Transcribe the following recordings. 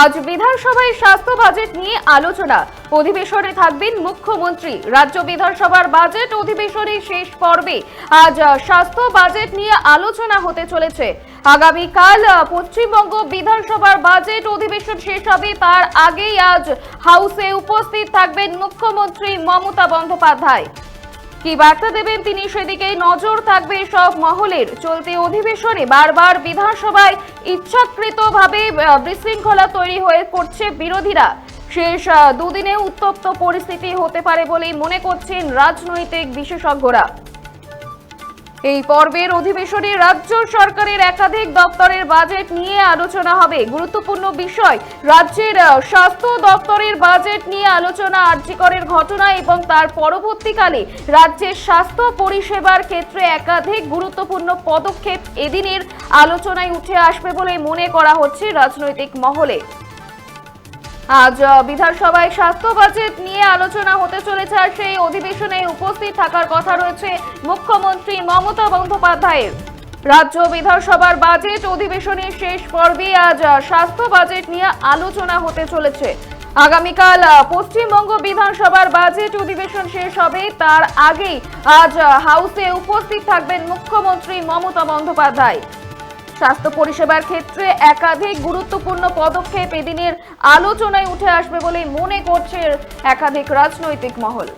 আজ বিধানসভায় স্বাস্থ্য বাজেট নিয়ে আলোচনা। অধিবেশনে থাকবেন মুখ্যমন্ত্রী। রাজ্য বিধানসভার বাজেট অধিবেশনের শেষ পর্বে আজ স্বাস্থ্য বাজেট নিয়ে আলোচনা হতে চলেছে। আগামীকাল পশ্চিমবঙ্গ বিধানসভার বাজেট অধিবেশন শেষ হবে। তার আগেই আজ হাউসে উপস্থিত থাকবেন মুখ্যমন্ত্রী মমতা বন্দ্যোপাধ্যায়। কি বার্তা দেবেন তিনি সেদিকে? নজর থাকবে সব মহলের। চলতি অধিবেশনে বারবার বিধানসভায় ইচ্ছাকৃতভাবে বিশৃঙ্খলা তৈরি হয়ে পড়ছে বিরোধীরা। শেষ দুদিনে উত্তপ্ত পরিস্থিতি হতে পারে বলেই মনে করছেন রাজনৈতিক বিশেষজ্ঞরা। এই পর্বের অধিবেশনে রাজ্য সরকারের একাধিক দপ্তরের বাজেট নিয়ে আলোচনা হবে। গুরুত্বপূর্ণ বিষয়, রাজ্যের স্বাস্থ্য দপ্তরের বাজেট নিয়ে আলোচনা আর্যিকরের ঘটনা এবং তার পরবর্তীকালে রাজ্যের স্বাস্থ্য পরিষেবার ক্ষেত্রে একাধিক গুরুত্বপূর্ণ পদক্ষেপ এদিনের আলোচনায় উঠে আসবে বলে মনে করা হচ্ছে রাজনৈতিক মহলে। আজ বিধানসভায় স্বাস্থ্য বাজেট নিয়ে আলোচনা হতে চলেছে আর সেই অধিবেশনে উপস্থিত থাকার কথা রয়েছে মুখ্যমন্ত্রী মমতা বন্দ্যোপাধ্যায়ের। রাজ্য বিধানসভার বাজেট অধিবেশনের শেষ পর্বে আজ স্বাস্থ্য বাজেট নিয়ে আলোচনা হতে চলেছে। আগামীকাল পশ্চিমবঙ্গ বিধানসভার বাজেট অধিবেশন শেষ হবে। তার আগেই আজ হাউসে উপস্থিত থাকবেন মুখ্যমন্ত্রী মমতা বন্দ্যোপাধ্যায়। স্বাস্থ্য পরিষেবার ক্ষেত্রে একাধিক গুরুত্বপূর্ণ পদক্ষেপ এদিনের আলোচনায় উঠে আসবে বলে মনে করছে একাধিক রাজনৈতিক মহল।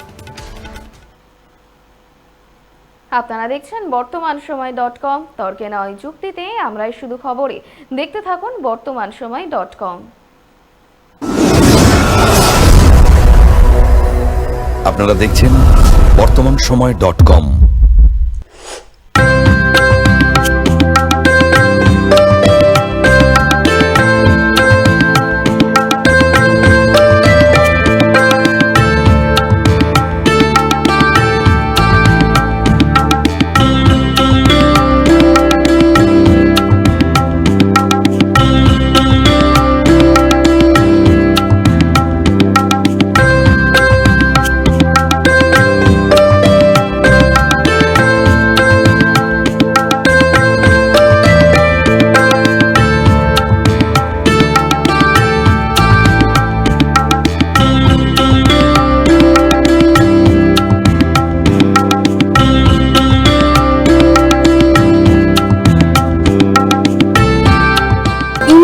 আপনারা দেখছেন বর্তমান সময় ডট কম। তর্কে নয় যুক্তিতে আমরাই শুধু খবরে। দেখতে থাকুন বর্তমান সময় ডট কম। আপনারা দেখছেন বর্তমান সময় ডট কম।